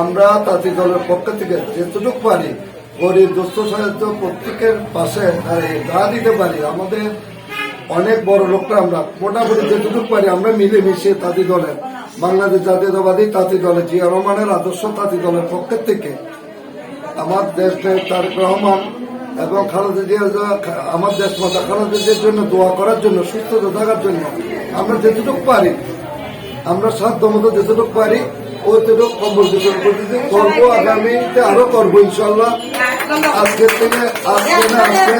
আমরা তাঁতি দলের পক্ষ থেকে যেটুকু পারি, গরিব দুস্থ সাহায্য প্রত্যেকের পাশে গা দিতে পারি। আমাদের অনেক বড় লোকরা আমরা মোটামুটি যেটুকু পারি, আমরা মিলে মিশে তাঁতি দলের, বাংলাদেশ জাতীয়তাবাদী তাঁতি দলের, জিয়া রহমানের আদর্শ তাঁতি দলের পক্ষের থেকে। আমার দেশ তারেক রহমান এবং খালেদা জিয়া আমার দেশ মাতা খালেদা জন্য দোয়া করার জন্য সুস্থতা থাকার জন্য আমরা যেটুকু পারি। আমরা সাধ্য মতো যেটুকু পারি ওইটুকু কম্বল দিতে করব আগামীতে আরও করব ইনশাল্লাহ আজকের থেকে আজকে না আজকে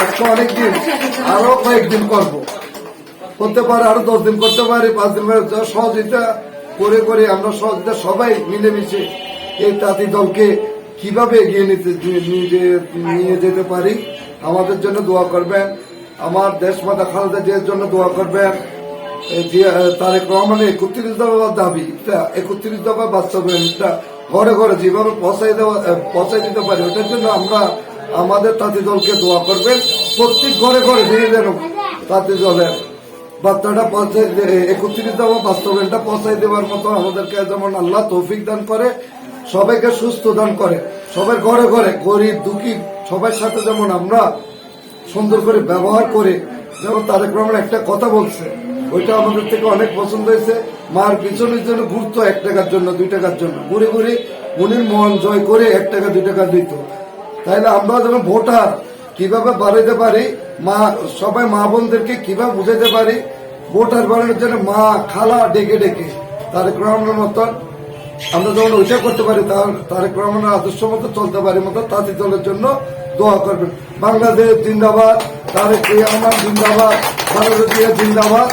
আজকে অনেক দিন আরও কয়েকদিন করব। করতে পারে, আরও দশ দিন করতে পারি, পাঁচ দিন সহযোগিতা করে করে আমরা সহযোগিতা সবাই মিলেমিশে এই তাঁতি দলকে কীভাবে এগিয়ে নিতে নিয়ে যেতে পারি, আমাদের জন্য দোয়া করবেন। আমার দেশ মাতা খালেদা জিয়ার জন্য দোয়া করবেন। তারেক রহমানের একত্রিশ দফা দাবি একত্রিশ দফা বাস্তবায়নটা ঘরে ঘরে যেভাবে পৌঁছাই দেওয়া পৌঁছাই দিতে পারি। ওটার জন্য আমরা আমাদের তাঁতি দলকে দোয়া করবেন। প্রত্যেক ঘরে ঘরে দিয়ে যেন তাঁতি দলের বার্তাটা পৌঁছে একত্রিশ দফা বাস্তবায়নটা পৌঁছাই দেওয়ার মতো আমাদেরকে যেমন আল্লাহ তৌফিক দান করে, সবাইকে সুস্থ দান করে। সবার ঘরে ঘরে গরিব, দুঃখী, সবার সাথে যেমন আমরা সুন্দর করে ব্যবহার করে, যেমন তারেক রহমান একটা কথা বলছে ওইটা আমাদের থেকে অনেক পছন্দ হয়েছে। মার পিছনের জন্য ঘুরতো এক টাকার জন্য, দুই টাকার জন্য। ঘুরে ঘুরে উনির মন জয় করে এক টাকা, দুই টাকা দিত। তাইলে আমরা যেমন ভোটার, কীভাবে বাড়াইতে পারি, মা, সবাই মা বোনদেরকে কীভাবে বুঝাইতে পারি, ভোটার বাড়ানোর জন্য মা খালা ডেকে ডেকে, তারেক রহমানের মতন। আমরা যখন ওইটা করতে পারি, তার, তারেক রহমানের আদর্শ মতো চলতে পারি, মতো তাঁতি দলের জন্য দোয়া করবেন। বাংলাদেশ জিন্দাবাদ, তারেক রহমান জিন্দাবাদ জিয়া জিন্দাবাদ।